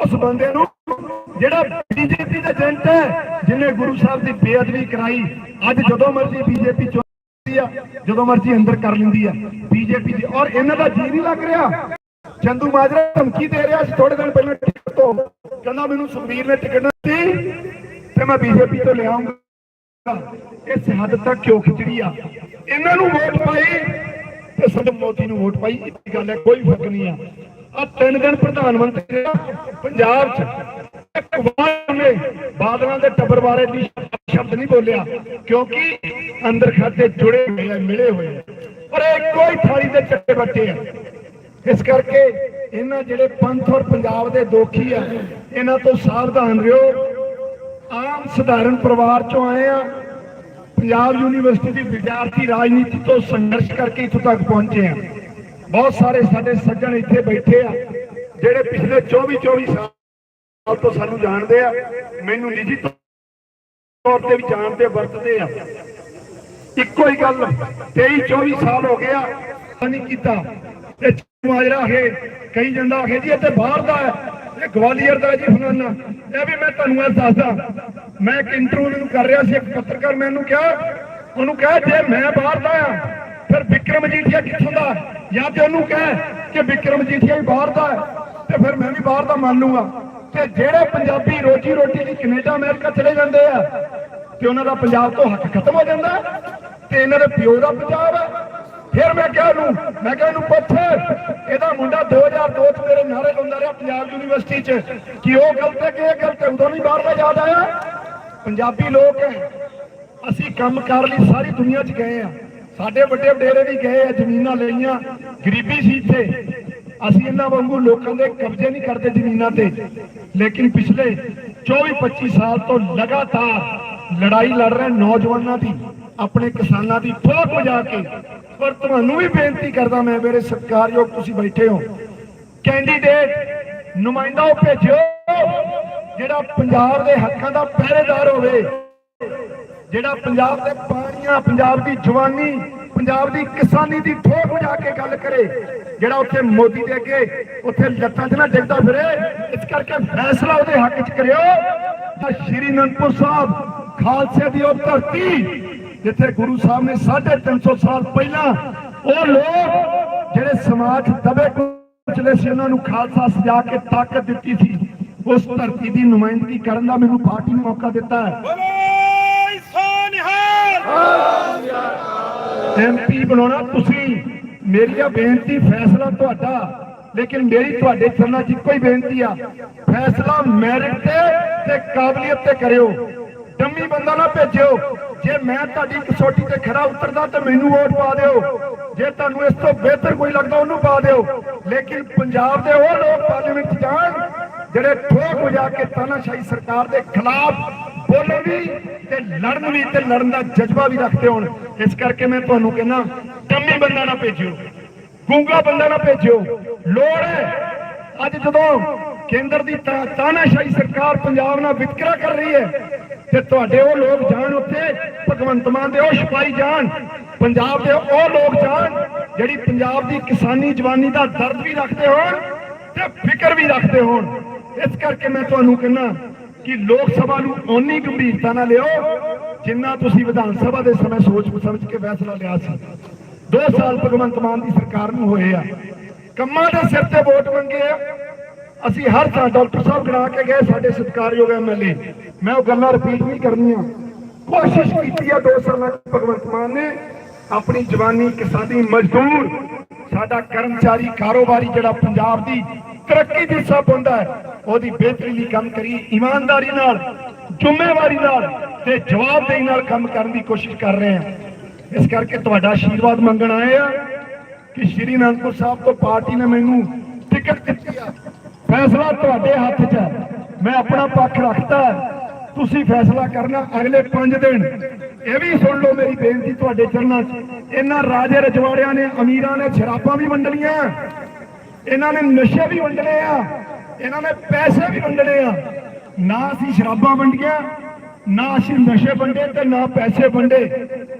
ਉਸ ਬੰਦੇ ਨੂੰ ਜਿਹੜਾ ਬੀਜੇਪੀ ਦਾ ਏਜੰਟ ਹੈ, ਜਿਹਨੇ ਗੁਰੂ ਸਾਹਿਬ ਦੀ ਬੇਅਦਬੀ ਕਰਾਈ, ਅੱਜ ਜਦੋਂ ਮਰਜ਼ੀ ਬੀਜੇਪੀ ਚੁਣਦੀ ਆ, ਜਦੋਂ ਮਰਜ਼ੀ ਅੰਦਰ ਕਰ ਲੈਂਦੀ ਆ ਬੀਜੇਪੀ ਦੀ। ਔਰ ਇਹਨਾਂ ਦਾ ਜੀ ਨਹੀਂ ਲੱਗ ਰਿਹਾ। ਚੰਦੂ ਮਾਜਰਾ ਧਮਕੀ ਦੇ ਰਿਹਾ ਸੀ ਥੋੜੇ ਦਿਨ ਪਹਿਲਾਂ ਟਿਕਟ ਤੋਂ। ਕਹਿੰਦਾ ਮੈਨੂੰ ਸੁਖਬੀਰ ਨੇ ਟਿਕਟ ਦਿੱਤੀ, ਤੇ ਮੈਂ ਬੀਜੇਪੀ ਤੋਂ ਲਿਆਉਂਗਾ ਇਸ ਹੱਦ ਤੱਕ ਕਿਉਂ ਖਿਚੜੀ ਆ? ਇਹਨਾਂ ਨੂੰ ਵੋਟ ਪਾਈ ਤੇ ਸਾਡੇ ਮੋਦੀ ਨੂੰ ਵੋਟ ਪਾਈ, ਇਹ ਗੱਲ ਹੈ, ਕੋਈ ਫ਼ਰਕ ਨਹੀਂ ਆ। ਆ ਤਿੰਨ ਦਿਨ ਪ੍ਰਧਾਨ ਮੰਤਰੀ ਪੰਜਾਬ 'ਚ ਇੱਕ ਵਾਰ ਨੇ ਬਾਦਲਾਂ ਦੇ ਟੱਬਰ ਬਾਰੇ ਦੀ ਸ਼ਬਦ ਨਹੀਂ ਬੋਲਿਆ, ਕਿਉਂਕਿ ਅੰਦਰ ਖਾਤੇ ਜੁੜੇ ਹੋਏ ਆ, ਮਿਲੇ ਹੋਏ ਆ। ਪਰ ਇਹ ਕੋਈ ਥਾਲੀ ਦੇ ਚੱਟੇ ਬੱਟੇ ਆ। ਇਸ ਕਰਕੇ ਇਹਨਾਂ ਜਿਹੜੇ ਪੰਥ ਔਰ ਪੰਜਾਬ ਦੇ ਦੋਖੀ ਆ, ਇਹਨਾਂ ਤੋਂ ਸਾਵਧਾਨ ਰਹੋ। ਆਮ ਸਧਾਰਨ ਪਰਿਵਾਰ ਚੋਂ ਆਏ ਆ, ਪੰਜਾਬ ਯੂਨੀਵਰਸਿਟੀ ਦੀ ਵਿਦਿਆਰਥੀ ਰਾਜਨੀਤੀ ਤੋਂ ਸੰਘਰਸ਼ ਕਰਕੇ ਇੱਥੋਂ ਤੱਕ ਪਹੁੰਚੇ ਆ। ਬਹੁਤ ਸਾਰੇ ਸਾਡੇ ਸੱਜਣ ਇੱਥੇ ਬੈਠੇ ਆ, ਜਿਹੜੇ ਪਿਛਲੇ 24 24 ਸਾਲ ਤੋਂ ਸਾਨੂੰ ਜਾਣਦੇ ਆ, ਮੈਨੂੰ ਨਿੱਜੀ ਤੌਰ ਤੇ ਵੀ ਜਾਣਦੇ, ਵਰਤਦੇ ਆ। ਇੱਕੋ ਹੀ ਗੱਲ 23 24 ਸਾਲ ਹੋ ਗਿਆ ਨਹੀਂ ਕੀਤਾ। ਤੇ ਮਾਜਰਾ ਹੈ ਕਈ ਜਾਂਦਾ ਹੈ ਜੀ ਇਹ ਬਾਹਰ ਦਾ ਹੈ, ਇਹ ਗਵਾਲੀਅਰ ਦਾ ਜੀ ਫਲਾਨਾ। ਇਹ ਵੀ ਮੈਂ ਤੁਹਾਨੂੰ ਇਹ ਦੱਸਦਾ, ਮੈਂ ਇੱਕ ਇੰਟਰਵਿਊ ਨੂੰ ਕਰ ਰਿਹਾ ਸੀ, ਇੱਕ ਪੱਤਰਕਾਰ ਮੈਨੂੰ ਕਿਹਾ, ਉਹਨੂੰ ਕਿਹਾ, ਜੇ ਮੈਂ ਬਾਹਰ ਦਾ ਆ ਫਿਰ ਵਿਕਰਮ ਜੀਠੀਆ ਕਿੱਥੋਂ ਦਾ, ਜਾਂ ਤੇ ਉਹਨੂੰ ਕਹਿ ਕਿ ਵਿਕਰਮ ਜੀਠੀਆ ਵੀ ਬਾਹਰ ਦਾ ਤੇ ਫਿਰ ਮੈਂ ਵੀ ਬਾਹਰ ਦਾ ਮੰਨ ਲੂੰਗਾ ਤੇ ਜਿਹੜੇ ਪੰਜਾਬੀ ਰੋਜੀ ਰੋਟੀ ਲਈ ਕੈਨੇਡਾ, ਅਮਰੀਕਾ ਚਲੇ ਜਾਂਦੇ ਆ, ਤੇ ਉਹਨਾਂ ਦਾ ਪੰਜਾਬ ਤੋਂ ਹੱਕ ਖਤਮ ਹੋ ਜਾਂਦਾ ਤੇ ਇਹਨਾਂ ਦੇ ਪਿਓ ਦਾ ਪੰਜਾਬ ਹੈ। ਫਿਰ ਮੈਂ ਕਿਹਾ ਉਹਨੂੰ ਮੈਂ ਕਿਹਾ ਇਹਨੂੰ ਪੁੱਛ, ਇਹਦਾ ਮੁੰਡਾ 2002 ਚ ਮੇਰੇ ਨਾਰੇ ਲਾਉਂਦਾ ਰਿਹਾ ਪੰਜਾਬ ਯੂਨੀਵਰਸਿਟੀ ਚ, ਕਿ ਉਹ ਗਲਤ ਹੈ ਕਿ ਇਹ ਗਲਤ ਹੈ, ਉਦੋਂ ਨਹੀਂ ਬਾਹਰ ਦਾ ਯਾਦ ਆਇਆ। ਪੰਜਾਬੀ ਲੋਕ ਅਸੀਂ ਕੰਮ ਕਰ ਲਈ ਸਾਰੀ ਦੁਨੀਆ 'ਚ ਗਏ ਆ। ਸਾਡੇ ਵੱਡੇ ਵਡੇਰੇ ਵੀ ਗਏ ਆ, ਜ਼ਮੀਨਾਂ ਲਈਆਂ। ਗਰੀਬੀ ਸੀ ਇੱਥੇ। ਅਸੀਂ ਇਹਨਾਂ ਵਾਂਗੂ ਲੋਕਾਂ ਦੇ ਕਬਜ਼ੇ ਨਹੀਂ ਕਰਦੇ ਜ਼ਮੀਨਾਂ ਤੇ। ਲੇਕਿਨ ਪਿਛਲੇ 24 25 ਸਾਲ ਤੋਂ ਲਗਾਤਾਰ ਲੜਾਈ ਲੜ ਰਹੇ ਨੌਜਵਾਨਾਂ ਦੀ, ਆਪਣੇ ਕਿਸਾਨਾਂ ਦੀ ਫੋਕ ਵਜਾ ਕੇ। ਪਰ ਤੁਹਾਨੂੰ ਵੀ ਬੇਨਤੀ ਕਰਦਾ ਮੈਂ, ਮੇਰੇ ਸਤਿਕਾਰਯੋਗ ਤੁਸੀਂ ਬੈਠੇ ਹੋ। ਕੈਂਡੀਡੇਟ ਨੁਮਾਇੰਦਾ ਉਹ ਭੇਜੋ ਜਿਹੜਾ ਪੰਜਾਬ ਦੇ ਹੱਕਾਂ ਦਾ ਪਹਿਰੇਦਾਰ ਹੋਵੇ। ਜਿਹੜਾ ਪੰਜਾਬ ਦੇ ਪਾਣੀਆਂ ਪੰਜਾਬ ਦੀ ਜਵਾਨੀ, ਪੰਜਾਬ ਦੀ ਕਿਸਾਨੀ ਦੀ ਠੋਕ ਵਜਾ ਕੇ ਗੱਲ ਕਰੇ। ਜਿਹੜਾ ਉੱਥੇ ਮੋਦੀ ਦੇ ਅੱਗੇ ਉੱਥੇ ਲੱਤਾਂ 'ਚ ਨਾ ਡਿੱਗਦਾ ਫਿਰੇ, ਇਸ ਕਰਕੇ ਫੈਸਲਾ ਉਹਦੇ ਹੱਕ 'ਚ ਕਰਿਓ। ਤਾਂ ਸ਼੍ਰੀ ਅਨੰਦਪੁਰ ਸਾਹਿਬ ਖਾਲਸੇ ਦੀ ਉਹ ਧਰਤੀ, ਜਿੱਥੇ ਗੁਰੂ ਸਾਹਿਬ ਨੇ 350 ਸਾਲ ਪਹਿਲਾਂ ਉਹ ਲੋਕ ਜਿਹੜੇ ਸਮਾਜ ਦਬੇ ਕੁਚਲੇ ਸੀ, ਉਹਨਾਂ ਨੂੰ ਖਾਲਸਾ ਸਜਾ ਕੇ ਤਾਕਤ ਦਿੱਤੀ ਸੀ। ਉਸ ਧਰਤੀ ਦੀ ਨੁਮਾਇੰਦਗੀ ਕਰਨ ਦਾ ਮੈਨੂੰ ਪਾਰਟੀ ਨੇ ਮੌਕਾ ਦਿੱਤਾ ਹੈ। ਐਮਪੀ ਬਣਾਉਣਾ, ਤੁਸੀਂ ਮੇਰੀ ਆ ਬੇਨਤੀ, ਫੈਸਲਾ ਤੁਹਾਡਾ, ਲੇਕਿਨ ਮੇਰੀ ਤੁਹਾਡੇ ਚਰਨਾਂ 'ਚ ਇੱਕੋ ਹੀ ਬੇਨਤੀ ਆ। ਫੈਸਲਾ ਮੈਰਿਟ ਤੇ ਤੇ ਕਾਬਲੀਅਤ ਤੇ ਕਰਿਓ। ਡੰਮੀ ਬੰਦਾ ਨਾ ਭੇਜਿਓ। ਜੇ ਮੈਂ ਤੁਹਾਡੀ ਕਸੋਟੀ ਤੇ ਖਰਾ ਉਤਰਦਾ ਤਾਂ ਮੈਨੂੰ ਵੋਟ ਪਾ ਦਿਓ। ਜੇ ਤੁਹਾਨੂੰ ਇਸ ਤੋਂ ਬਿਹਤਰ ਕੋਈ ਲੱਗਦਾ ਉਹਨੂੰ ਪਾ ਦਿਓ। ਲੇਕਿਨ ਪੰਜਾਬ ਦੇ ਉਹ ਲੋਕ ਪਾਰਲੀਮੈਂਟ 'ਚ ਜਾਣ, ਜਿਹੜੇ ਠੋਕ ਵਜਾ ਕੇ ਤਾਨਾਸ਼ਾਹੀ ਸਰਕਾਰ ਦੇ ਖਿਲਾਫ ਬੋਲਣ ਵੀ ਤੇ ਲੜਨ ਵੀ ਤੇ ਲੜਨ ਦਾ ਜਜ਼ਬਾ ਵੀ ਰੱਖਦੇ ਹੋਣ। ਇਸ ਕਰਕੇ ਮੈਂ ਤੁਹਾਨੂੰ ਕਹਿੰਦਾ, ਕੰਮੀ ਬੰਦਾ ਨਾ ਭੇਜਿਓ। ਗੂੰਗਾ ਬੰਦਾ ਨਾ ਭੇਜਿਓ। ਲੋੜ ਹੈ। ਅੱਜ ਜਦੋਂ ਕੇਂਦਰ ਦੀ ਤਾਨਾਸ਼ਾਹੀ ਸਰਕਾਰ ਪੰਜਾਬ ਨਾਲ ਵਿਤਕਰਾ ਕਰ ਰਹੀ ਹੈ, ਤੇ ਤੁਹਾਡੇ ਉਹ ਲੋਕ ਜਾਣ ਉੱਥੇ, ਭਗਵੰਤ ਮਾਨ ਦੇ ਉਹ ਸਿਪਾਹੀ ਜਾਣ, ਪੰਜਾਬ ਦੇ ਉਹ ਲੋਕ ਜਾਣ, ਜਿਹੜੀ ਪੰਜਾਬ ਦੀ ਕਿਸਾਨੀ ਜਵਾਨੀ ਦਾ ਦਰਦ ਵੀ ਰੱਖਦੇ ਹੋਣ ਤੇ ਫਿਕਰ ਵੀ ਰੱਖਦੇ ਹੋਣ। ਇਸ ਕਰਕੇ ਮੈਂ ਤੁਹਾਨੂੰ ਕਹਿੰਦਾ ਕਿ ਲੋਕ ਸਭਾ ਨੂੰ ਓਨੀ ਗੰਭੀਰਤਾ ਨਾਲ ਲਿਓ ਜਿੰਨਾ ਤੁਸੀਂ ਵਿਧਾਨ ਸਭਾ ਦੇ ਸਮੇਂ ਸੋਚ ਸਮਝ ਕੇ ਫੈਸਲਾ ਲਿਆ ਸੀ। 2 ਸਾਲ ਭਗਵੰਤ ਮਾਨ ਦੀ ਸਰਕਾਰ ਨੂੰ ਹੋਏ ਆ। ਕੰਮਾਂ ਦੇ ਸਿਰ ਤੇ ਵੋਟ ਮੰਗੇ ਆ। ਅਸੀਂ ਹਰ ਥਾਂ ਡਾਕਟਰ ਸਾਹਿਬ ਗਣਾ ਕੇ ਗਏ ਸਾਡੇ ਸਤਿਕਾਰਯੋਗ ਐਮਐਲਏ ਮੈਂ ਉਹ ਗੱਲਾਂ ਰਿਪੀਟ ਨਹੀਂ ਕਰਨੀਆਂ। ਕੋਸ਼ਿਸ਼ ਕੀਤੀ ਆ 2 ਸਾਲਾਂ 'ਚ ਭਗਵੰਤ ਮਾਨ ਨੇ। ਆਪਣੀ ਜਵਾਨੀ ਕਿਸਾਨੀ ਮਜ਼ਦੂਰ, ਸਾਡਾ ਕਰਮਚਾਰੀ ਕਾਰੋਬਾਰੀ ਜਿਹੜਾ ਪੰਜਾਬ ਦੀ ਤਰੱਕੀ ਦੀ ਹਿੱਸਾ ਪਾਉਂਦਾ ਹੈ ਉਹਦੀ ਬਿਹਤਰੀ ਲਈ ਕੰਮ ਕਰੀ, ਇਮਾਨਦਾਰੀ ਨਾਲ, ਜ਼ਿੰਮੇਵਾਰੀ ਨਾਲ ਤੇ ਜਵਾਬਦੇਹੀ ਨਾਲ ਕੰਮ ਕਰਨ ਦੀ ਕੋਸ਼ਿਸ਼ ਕਰ ਰਹੇ ਹਾਂ। ਇਸ ਕਰਕੇ ਤੁਹਾਡਾ ਆਸ਼ੀਰਵਾਦ ਮੰਗਣ ਆਏ ਆ ਕਿ ਸ਼੍ਰੀ ਅਨੰਦਪੁਰ ਸਾਹਿਬ ਤੋਂ ਪਾਰਟੀ ਨੇ ਮੈਨੂੰ ਟਿਕਟ ਦਿੱਤੀ ਆ। ਫੈਸਲਾ ਤੁਹਾਡੇ ਹੱਥ 'ਚ ਹੈ ਮੈਂ ਆਪਣਾ ਪੱਖ ਰੱਖਦਾ ਤੁਸੀਂ ਫੈਸਲਾ ਕਰਨਾ ਅਗਲੇ 5 ਦਿਨ। ਇਹ ਵੀ ਸੁਣ ਲਓ ਮੇਰੀ ਬੇਨਤੀ ਤੁਹਾਡੇ ਚਰਨਾਂ 'ਚ। ਇਹਨਾਂ ਰਾਜੇ ਰਜਵਾੜਿਆਂ ਨੇ, ਅਮੀਰਾਂ ਨੇ ਸ਼ਰਾਬਾਂ ਵੀ ਵੰਡਣੀਆਂ। ਇਹਨਾਂ ਨੇ ਨਸ਼ੇ ਵੀ ਵੰਡਣੇ ਆ। ਇਹਨਾਂ ਨੇ ਪੈਸੇ ਵੀ ਵੰਡਣੇ ਆ। ਨਾ ਅਸੀਂ ਸ਼ਰਾਬਾਂ ਵੰਡੀਆਂ, ਨਾ ਅਸੀਂ ਨਸ਼ੇ ਵੰਡੇ ਤੇ ਨਾ ਪੈਸੇ ਵੰਡੇ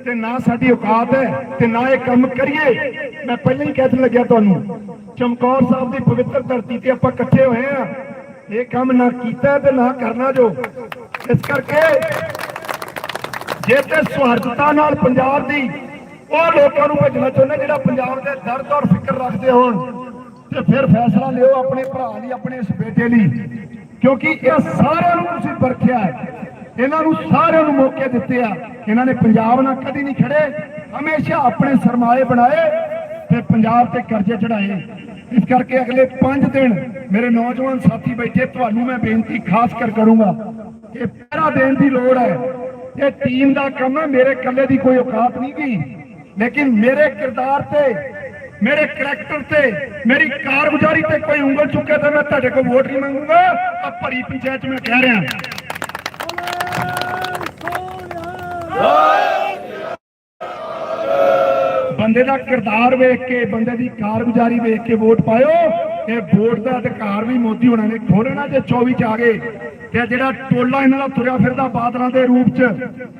ਤੇ ਨਾ ਸਾਡੀ ਔਕਾਤ ਹੈ ਤੇ ਨਾ ਇਹ ਕੰਮ ਕਰੀਏ। ਮੈਂ ਪਹਿਲਾਂ ਹੀ ਕਹਿਣ ਲੱਗਿਆ ਤੁਹਾਨੂੰ, ਚਮਕੌਰ ਸਾਹਿਬ ਦੀ ਪਵਿੱਤਰ ਧਰਤੀ ਤੇ ਆਪਾਂ ਇਕੱਠੇ ਹੋਏ ਆ ਇਹ ਕੰਮ ਨਾ ਕੀਤਾ ਤੇ ਨਾ ਕਰਨਾ ਜੋ। ਇਸ ਕਰਕੇ ਜੇ ਤੇ ਸੁਹਰਦਤਾ ਨਾਲ ਪੰਜਾਬ ਦੀ ਉਹ ਲੋਕਾਂ ਨੂੰ ਭੇਜਣਾ ਚਾਹੁੰਦੇ ਜਿਹੜਾ ਪੰਜਾਬ ਦੇ ਦਰਦ ਔਰ ਫਿਕਰ ਰੱਖਦੇ ਹੋਣ। ਤੇ ਫਿਰ ਫੈਸਲਾ ਲਿਓ ਆਪਣੇ ਭਰਾ ਲਈ, ਆਪਣੇ ਇਸ ਬੇਟੇ ਲਈ। ਕਿਉਂਕਿ ਇਹ ਸਾਰਿਆਂ ਨੂੰ ਤੁਸੀਂ ਪਰਖਿਆ ਹੈ। ਇਹਨਾਂ ਨੂੰ ਸਾਰਿਆਂ ਨੂੰ ਮੌਕੇ ਦਿੱਤੇ ਆ। ਇਹਨਾਂ ਨੇ ਪੰਜਾਬ ਨਾਲ ਕਦੀ ਨਹੀਂ ਖੜੇ। ਹਮੇਸ਼ਾ ਆਪਣੇ ਸਰਮਾਏ ਬਣਾਏ ਤੇ ਪੰਜਾਬ ਤੇ ਕਰਜ਼ੇ ਚੜਾਏ ਇਸ ਕਰਕੇ ਅਗਲੇ 5 ਦਿਨ ਮੇਰੇ ਨੌਜਵਾਨ ਸਾਥੀ ਬੈਠੇ, ਤੁਹਾਨੂੰ ਮੈਂ ਬੇਨਤੀ ਖਾਸ ਕਰ ਕਰੂੰਗਾ ਇਹ ਪਹਿਰਾ ਦੇਣ ਦੀ ਲੋੜ ਹੈ। ਇਹ ਟੀਮ ਦਾ ਕੰਮ ਹੈ। ਮੇਰੇ ਇਕੱਲੇ ਦੀ ਕੋਈ ਔਕਾਤ ਨਹੀਂ ਗਈ ਲੇਕਿਨ ਮੇਰੇ ਕਿਰਦਾਰ ਤੇ ਮੇਰੇ ਕਰੈਕਟਰ ਤੇ ਮੇਰੀ ਕਾਰਗੁਜ਼ਾਰੀ ਤੇ ਕੋਈ ਉਂਗਲ ਚੁੱਕੇ ਤੇ ਮੈਂ ਤੁਹਾਡੇ ਕੋਲ ਵੋਟ ਨਹੀਂ ਮੰਗੂਗਾ ਆ ਭਰੀ ਪੰਚਾਇਤ ਮੈਂ ਕਹਿ ਰਿਹਾ ਬੰਦੇ ਦਾ ਕਿਰਦਾਰ ਵੇਖ ਕੇ ਬੰਦੇ ਦੀ ਕਾਰਗੁਜ਼ਾਰੀ ਵੇਖ ਕੇ ਵੋਟ ਪਾਇਓ ਇਹ ਵੋਟ ਦਾ ਅਧਿਕਾਰ ਵੀ ਮੋਦੀ ਹੋਣਾ ਨੇ ਖੋਲਣਾ ਜੇ 24 ਚ ਆ ਗਏ ਤੇ ਜਿਹੜਾ ਟੋਲਾ ਇਹਨਾਂ ਦਾ ਤੁਰਿਆ ਫਿਰਦਾ ਬਾਦਲਾਂ ਦੇ ਰੂਪ ਚ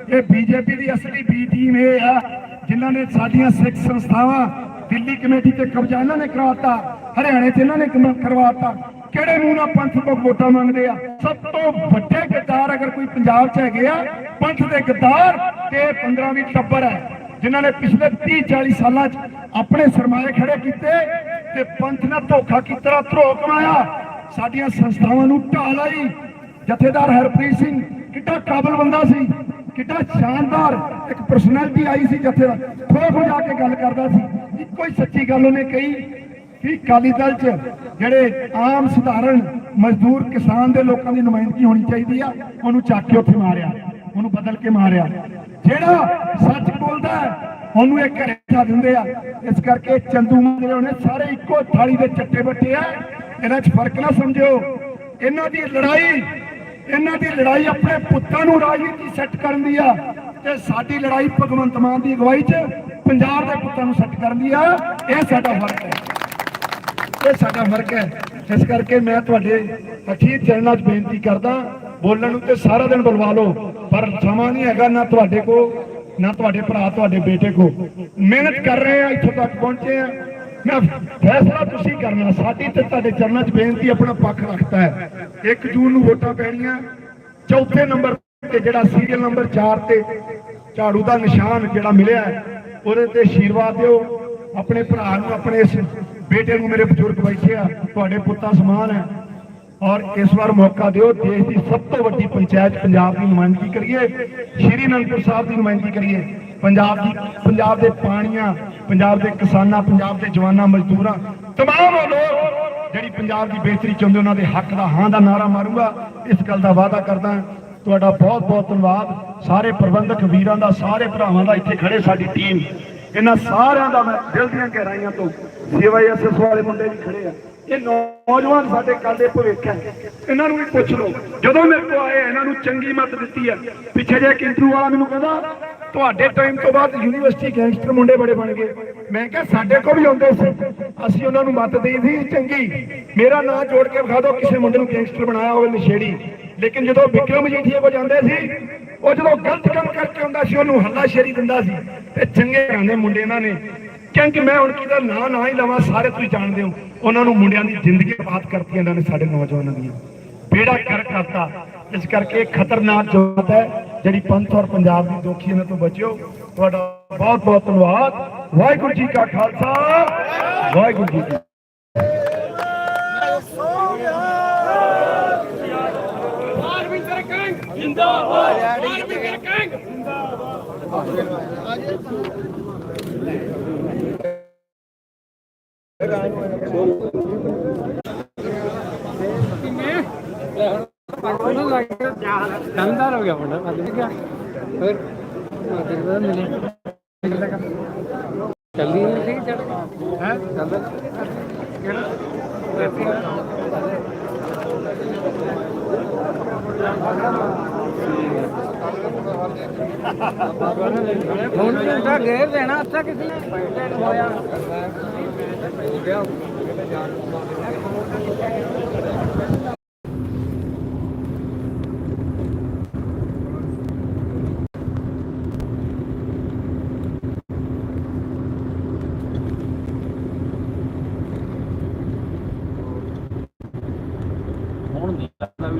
ਇਹ ਬੀਜੇਪੀ ਦੀ ਅਸਲੀ ਬੀ ਟੀਮ ਇਹ ਆ ਜਿਨ੍ਹਾਂ ਨੇ ਸਾਡੀਆਂ ਸਿੱਖ ਸੰਸਥਾਵਾਂ ਦਿੱਲੀ ਕਮੇਟੀ ਤੇ ਕਬਜ਼ਾ ਇਹਨਾਂ ਨੇ ਕਰਾਤਾ, ਹਰਿਆਣੇ 'ਚ ਇਹਨਾਂ ਨੇ ਕਰਵਾਤਾ। ਕਿਹੜੇ ਮੂੰਹ ਨਾਲ ਪੰਥ ਤੋਂ ਵੋਟਾਂ ਮੰਗਦੇ ਆ? ਸਭ ਤੋਂ ਵੱਡੇ ਗੱਦਾਰ ਅਗਰ ਕੋਈ ਪੰਜਾਬ 'ਚ ਹੈਗੇ ਆ, ਪੰਥ ਦੇ ਗੱਦਾਰ ਤੇ 15 ਵੀ ਟੱਬਰ ਹੈ ਜਿਨ੍ਹਾਂ ਨੇ ਪਿਛਲੇ 30 40 ਸਾਲਾਂ 'ਚ ਆਪਣੇ ਸਰਮਾਏ ਖੜੇ ਕੀਤੇ ਤੇ ਪੰਥ ਨਾਲ ਧੋਖਾ ਕੀਤਾ ਧਰੋ ਕਮਾਇਆ। ਸਾਡੀਆਂ ਸੰਸਥਾਵਾਂ ਨੂੰ ਢਾਹ ਲਈ ਜਥੇਦਾਰ ਹਰਪ੍ਰੀਤ ਸਿੰਘ ਕਿੱਡਾ ਕਾਬਲ ਬੰਦਾ ਸੀ। ਕਿੱਡਾ ਸ਼ਾਨਦਾਰ ਇੱਕ ਪਰਸਨੈਲਿਟੀ ਆਈ ਸੀ ਜਥੇਦਾਰ ਖੋ ਖੋ ਜਾ ਕੇ ਗੱਲ ਕਰਦਾ ਸੀ। ਇੱਕੋ ਹੀ ਸੱਚੀ ਗੱਲ ਉਹਨੇ ਕਹੀ ਕਿ ਅਕਾਲੀ ਦਲ 'ਚ ਜਿਹੜੇ ਆਮ ਸਧਾਰਨ ਮਜ਼ਦੂਰ ਕਿਸਾਨ ਦੇ ਲੋਕਾਂ ਦੀ ਨੁਮਾਇੰਦਗੀ ਹੋਣੀ ਚਾਹੀਦੀ ਆ, ਉਹਨੂੰ ਚੱਕ ਕੇ ਉੱਥੇ ਮਾਰਿਆ, ਉਹਨੂੰ ਬਦਲ ਕੇ ਮਾਰਿਆ। ਜਿਹੜਾ ਸੱਚ ਬੋਲਦਾ ਉਹਨੂੰ ਇਹ ਘਰੇ ਚਾ ਦਿੰਦੇ ਆ। ਇਸ ਕਰਕੇ ਚੰਦੂ ਮਾਰੇ ਉਹਨੇ ਸਾਰੇ ਇੱਕੋ ਥਾਲੀ ਦੇ ਚੱਟੇ ਬੱਟੇ ਆ। ਇਹਨਾਂ 'ਚ ਫ਼ਰਕ ਨਾ ਸਮਝਿਓ। ਇਹਨਾਂ ਦੀ ਲੜਾਈ ਇਹਨਾਂ ਦੀ ਲੜਾਈ ਆਪਣੇ ਪੁੱਤਾਂ ਨੂੰ ਰਾਜਨੀਤੀ ਸੈੱਟ ਕਰਨ ਦੀ ਆ ਤੇ ਸਾਡੀ ਲੜਾਈ ਭਗਵੰਤ ਮਾਨ ਦੀ ਅਗਵਾਈ 'ਚ ਪੰਜਾਬ ਦੇ ਪੁੱਤਾਂ ਨੂੰ ਸੈੱਟ ਕਰਨ ਦੀ ਆ। ਇਹ ਸਾਡਾ ਫ਼ਰਕ ਹੈ। ਇਹ ਸਾਡਾ ਫ਼ਰਕ ਹੈ। ਇਸ ਕਰਕੇ ਮੈਂ ਤੁਹਾਡੇ ਅਖੀਰ ਚਰਨਾਂ 'ਚ ਬੇਨਤੀ ਕਰਦਾ, ਬੋਲਣ ਨੂੰ ਤੇ ਸਾਰਾ ਦਿਨ ਬੁਲਵਾ ਲਓ, ਪਰ ਸਮਾਂ ਨਹੀਂ ਹੈਗਾ ਨਾ ਤੁਹਾਡੇ ਕੋ, ਨਾ ਤੁਹਾਡੇ ਭਰਾ, ਤੁਹਾਡੇ ਬੇਟੇ ਕੋ। ਮਿਹਨਤ ਕਰ ਰਹੇ ਆ, ਇੱਥੋਂ ਤੱਕ ਪਹੁੰਚੇ ਆ। ਮੈਂ ਫੈਸਲਾ ਤੁਸੀਂ ਕਰਨਾ, ਸਾਡੀ ਤੇ ਤੁਹਾਡੇ ਚਰਨਾਂ 'ਚ ਬੇਨਤੀ ਆਪਣਾ ਪੱਖ ਰੱਖਦਾ ਹੈ। 1 ਜੂਨ ਨੂੰ ਵੋਟਾਂ ਪੈਣੀਆਂ, ਚੌਥੇ ਨੰਬਰ ਤੇ ਜਿਹੜਾ ਸੀਰੀਅਲ ਨੰਬਰ 4 ਤੇ ਝਾੜੂ ਦਾ ਨਿਸ਼ਾਨ ਜਿਹੜਾ ਮਿਲਿਆ ਉਹਦੇ ਤੇ ਆਸ਼ੀਰਵਾਦ ਦਿਓ। ਆਪਣੇ ਭਰਾ ਨੂੰ, ਆਪਣੇ ਇਸ ਬੇਟੇ ਨੂੰ, ਮੇਰੇ ਬਜ਼ੁਰਗ ਬੈਠੇ ਆ ਤੁਹਾਡੇ ਪੁੱਤਾਂ ਸਮਾਨ ਹੈ। ਔਰ ਇਸ ਵਾਰ ਮੌਕਾ ਦਿਓ, ਦੇਸ਼ ਦੀ ਸਭ ਤੋਂ ਵੱਡੀ ਪੰਚਾਇਤ ਪੰਜਾਬ ਦੀ ਨੁਮਾਇੰਦਗੀ ਕਰੀਏ, ਸ਼੍ਰੀ ਅਨੰਦਪੁਰ ਸਾਹਿਬ ਦੀ ਨੁਮਾਇੰਦਗੀ ਕਰੀਏ। ਪੰਜਾਬ ਦੀ ਪੰਜਾਬ ਦੇ ਪਾਣੀਆਂ, ਪੰਜਾਬ ਦੇ ਕਿਸਾਨਾਂ, ਪੰਜਾਬ ਦੇ ਜਵਾਨਾਂ, ਮਜ਼ਦੂਰਾਂ, ਤਮਾਮ ਲੋਕ ਜਿਹੜੀ ਪੰਜਾਬ ਦੀ ਬਿਹਤਰੀ ਚਾਹੁੰਦੇ ਉਹਨਾਂ ਦੇ ਹੱਕ ਦਾ ਹਾਂ ਦਾ ਨਾਰਾ ਮਾਰੂਗਾ। ਇਸ ਗੱਲ ਦਾ ਵਾਅਦਾ ਕਰਦਾ ਤੁਹਾਡਾ ਬਹੁਤ ਬਹੁਤ ਧੰਨਵਾਦ। ਸਾਰੇ ਪ੍ਰਬੰਧਕ ਵੀਰਾਂ ਦਾ, ਸਾਰੇ ਭਰਾਵਾਂ ਦਾ ਇੱਥੇ ਖੜੇ ਸਾਡੀ ਟੀਮ। ਇਹਨਾਂ ਸਾਰਿਆਂ ਦਾ ਮੈਂ ਦਿਲ ਦੀਆਂ ਗਹਿਰਾਈਆਂ ਤੋਂ ਸੇਵਾ ਐਸਐਸ ਵਾਲੇ ਮੁੰਡੇ ਵੀ ਖੜੇ ਆ। ਇਹ ਨੌਜਵਾਨ ਸਾਡੇ ਕੱਲ ਦੇ ਭਵਿੱਖ ਹੈ। ਇਹਨਾਂ ਨੂੰ ਵੀ ਪੁੱਛ ਲਓ। ਜਦੋਂ ਮੇਰੇ ਕੋਲ ਆਏ, ਇਹਨਾਂ ਨੂੰ ਚੰਗੀ ਮੱਤ ਦਿੱਤੀ ਆ ਪਿੱਛੇ ਜੇ ਕਿੰਤਰੂ ਵਾਲਾ ਮੈਨੂੰ ਕਹਿੰਦਾ ਤੁਹਾਡੇ ਟਾਈਮ ਤੋਂ ਬਾਅਦ ਯੂਨੀਵਰਸਿਟੀ ਗੈਂਗਸਟਰ ਮੁੰਡੇ ਬੜੇ ਬਣ ਗਏ। ਮੈਂ ਕਿਹਾ, ਸਾਡੇ ਕੋਲ ਵੀ ਆਉਂਦੇ ਸੀ। ਅਸੀਂ ਉਹਨਾਂ ਨੂੰ ਮੱਤ ਦੇਈ ਸੀ, ਚੰਗੀ, ਮੇਰਾ ਨਾਂ ਜੋੜ ਕੇ ਵਿਖਾ ਦਿਓ, ਕਿਸੇ ਮੁੰਡੇ ਨੂੰ ਗੈਂਗਸਟਰ ਬਣਾਇਆ ਹੋਵੇ ਨਸ਼ੇੜੀ। ਲੇਕਿਨ ਜਦੋਂ ਵਿਕਰਮ ਮਜੀਠੀਆ ਕੋ ਜਾਂਦੇ ਸੀ, ਉਹ ਜਦੋਂ ਗਲਤ ਕੰਮ ਕਰਕੇ ਆਉਂਦਾ ਸੀ, ਉਹਨੂੰ ਹੱਲਾਸ਼ੇਰੀ ਦਿੰਦਾ ਸੀ। ਤੇ ਚੰਗੇ ਘਰਾਂ ਮੁੰਡੇ ਇਹਨਾਂ ਨੇ, ਕਿਉਂਕਿ ਮੈਂ ਹੁਣ ਕਿਹਦਾ ਨਾਂ ਨਾ ਹੀ ਲਵਾਂ, ਸਾਰੇ ਤੁਸੀਂ ਜਾਣਦੇ ਹੋ, ਉਹਨਾਂ ਨੂੰ ਮੁੰਡਿਆਂ ਦੀ ਜ਼ਿੰਦਗੀ ਬਾਤ ਕਰਤੀਆਂ ਇਹਨਾਂ ਨੇ ਸਾਡੇ ਨੌਜਵਾਨਾਂ ਦੀਆਂ। ਬੇੜਾ ਕਰ ਕਰਤਾ। ਇਸ ਕਰਕੇ ਖਤਰਨਾਕ ਜਮਾਤ ਹੈ। ਜਿਹੜੀ ਪੰਥ ਔਰ ਪੰਜਾਬ ਦੀ ਦੋਖੀ ਇਹਨਾਂ ਤੋਂ ਬਚਿਓ। ਤੁਹਾਡਾ ਬਹੁਤ ਬਹੁਤ ਧੰਨਵਾਦ। ਵਾਹਿਗੁਰੂ ਜੀ ਕਾ ਖਾਲਸਾ। ਵਾਹਿਗੁਰੂ ਜੀ ਕੀ ਫਤਿਹ। ਆਰਵਿੰਦਰ ਜਿੰਦਾਬਾਦ। ਆਰਵਿੰਦਰ ਕੰਗ शानदार हो गया मुंडा मतलब क्या फिर मार्केट में मिले जल्दी नहीं ठीक चल हैं चल ਹੁਣ ਤਾਂ ਗੇਰ ਦੇਣਾ ਅੱਛਾ ਕਿਸੇ ਨੇ ਹੋਇਆ ਹੋ ਗਿਆ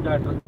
ਵੀ